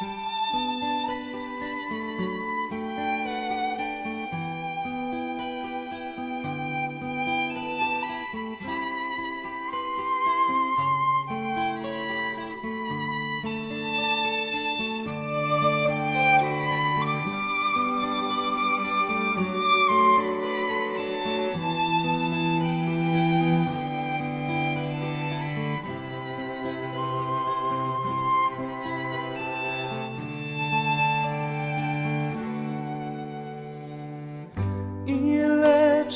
Ile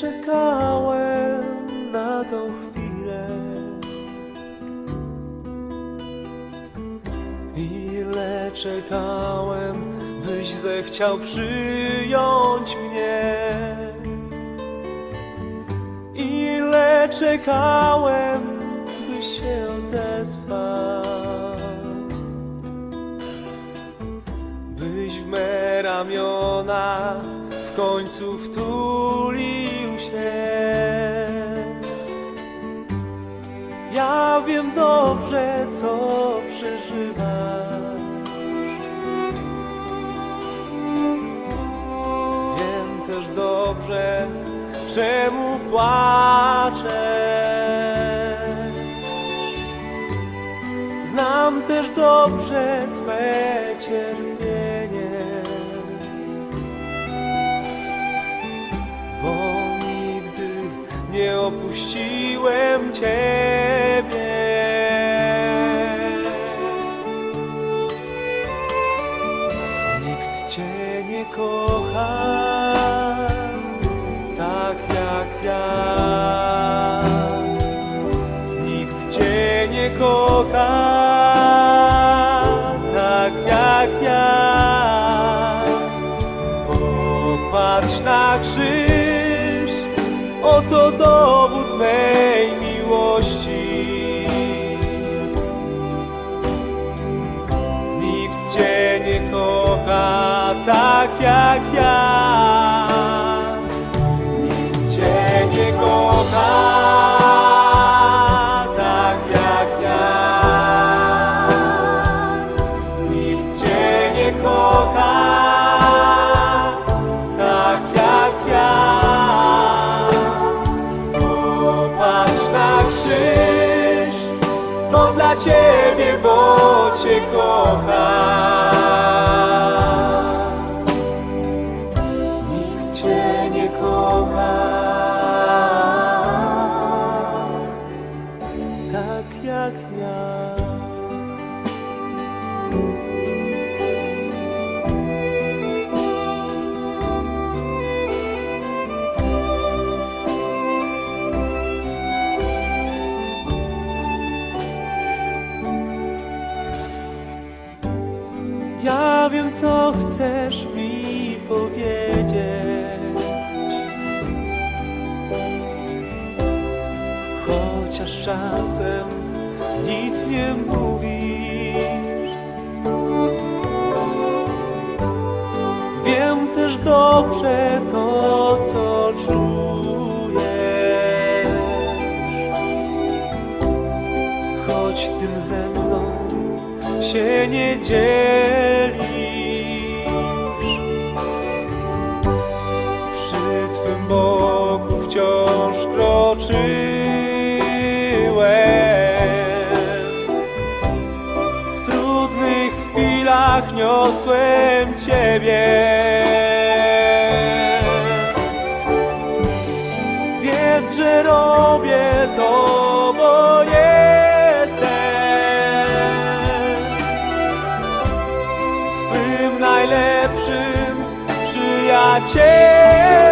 czekałem na tą chwilę. Ile czekałem, byś zechciał przyjąć mnie. Ile czekałem, byś się odezwał Byś w me ramiona w końcu wtulił Ja wiem dobrze, co przeżywasz. Wiem też dobrze, czemu płaczesz. Znam też dobrze Twe cierpienie, Cię nie kocha tak jak ja. Popatrz na krzyż, oto dowód mej Cię nie kocha tak jak ja. Popatrz na krzyż, to dla Ciebie, bo Cię kocha. Co chcesz mi powiedzieć. Chociaż czasem nic nie mówisz. Wiem też dobrze to, co czujesz. Choć tym ze mną się nie dzielisz. Wciąż kroczyłem. W trudnych chwilach niosłem Ciebie. Wiedz, że robię to, bo jestem Twym najlepszym przyjacielem.